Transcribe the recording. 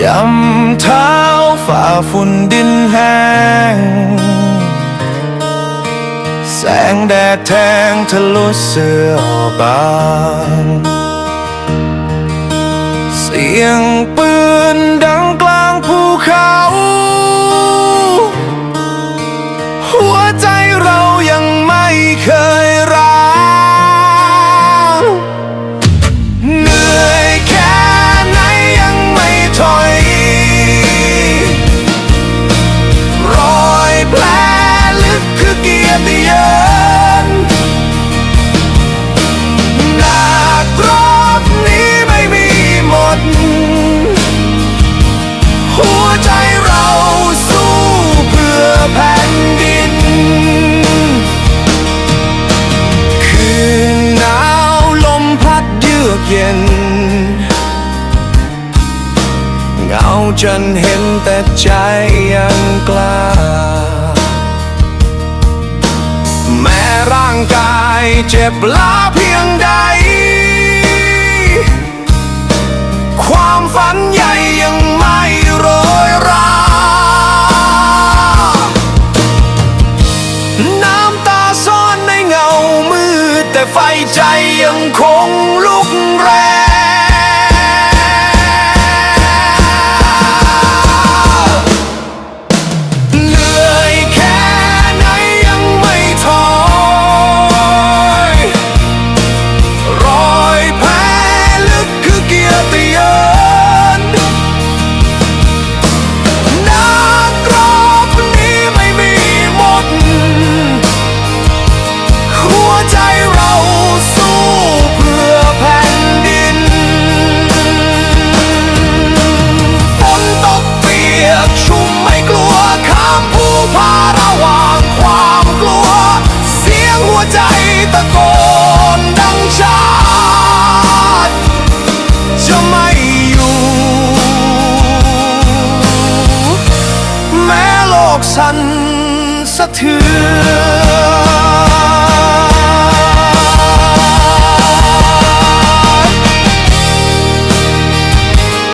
ยำเท้าฝ่าฝุ่นดินแห้ง แสงแดดแทงทะลุเสื้อบาง เสียงปืน จนเห็นแต่ใจยังกล้า แม้ร่างกายเจ็บล้าเพียงใด ความฝันใหญ่ยังไม่โรยราน้ำตาซ่อนในเงามืดแต่ไฟใจยังคงลุกแรง กสั่นสะเทือน